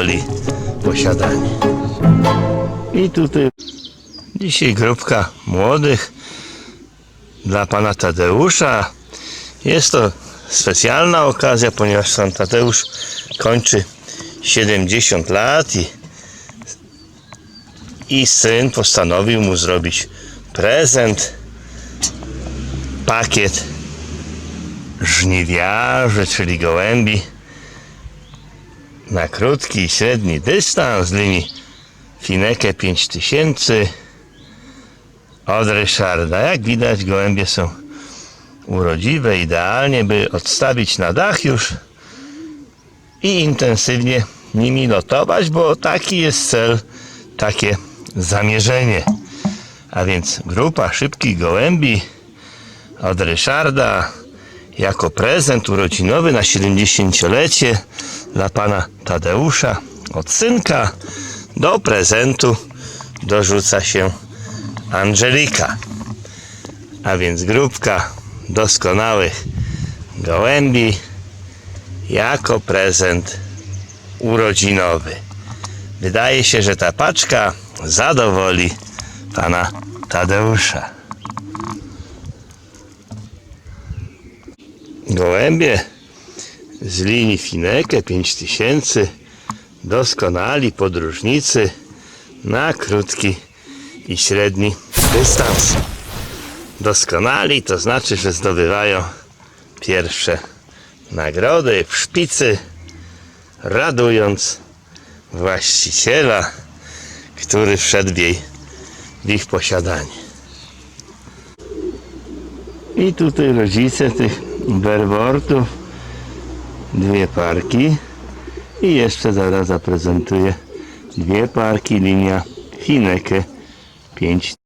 Powoli posiadanie. I tutaj dzisiaj grupka młodych dla pana Tadeusza. Jest to specjalna okazja, ponieważ pan Tadeusz kończy 70 lat i, i syn postanowił mu zrobić prezent, pakiet żniwiarzy, czyli gołębi na krótki i średni dystans linii Fineke 5000 od Ryszarda. Jak widać gołębie są urodziwe, idealnie by odstawić na dach już i intensywnie nimi lotować, bo taki jest cel, takie zamierzenie. A więc grupa szybkich gołębi od Ryszarda jako prezent urodzinowy na 70-lecie dla pana Tadeusza od synka do prezentu dorzuca się Angelika. A więc grupka doskonałych gołębi jako prezent urodzinowy. Wydaje się, że ta paczka zadowoli pana Tadeusza. Gołębie z linii Fineke 5000 doskonali podróżnicy na krótki i średni dystans. Doskonali to znaczy, że zdobywają pierwsze nagrody w szpicy, radując właściciela, który wszedł jej, w ich posiadanie. I tutaj rodzice tych berwortów, dwie parki. I jeszcze zaraz zaprezentuję dwie parki linia Fineke 5